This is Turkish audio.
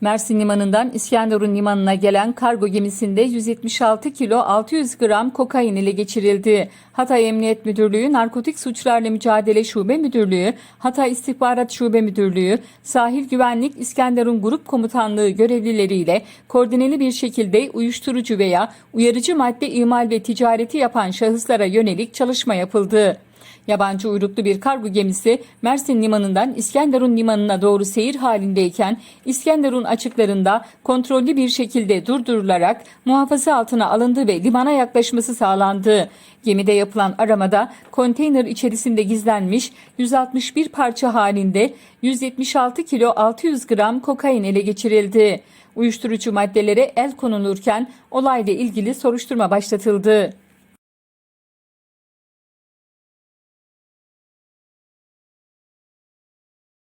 Mersin Limanı'ndan İskenderun Limanı'na gelen kargo gemisinde 176 kilo 600 gram kokain ile geçirildi. Hatay Emniyet Müdürlüğü Narkotik Suçlarla Mücadele Şube Müdürlüğü, Hatay İstihbarat Şube Müdürlüğü, Sahil Güvenlik İskenderun Grup Komutanlığı görevlileriyle koordineli bir şekilde uyuşturucu veya uyarıcı madde imal ve ticareti yapan şahıslara yönelik çalışma yapıldı. Yabancı uyruklu bir kargo gemisi Mersin Limanı'ndan İskenderun Limanı'na doğru seyir halindeyken İskenderun açıklarında kontrollü bir şekilde durdurularak muhafaza altına alındı ve limana yaklaşması sağlandı. Gemide yapılan aramada konteyner içerisinde gizlenmiş 161 parça halinde 176 kilo 600 gram kokain ele geçirildi. Uyuşturucu maddelere el konulurken olayla ilgili soruşturma başlatıldı.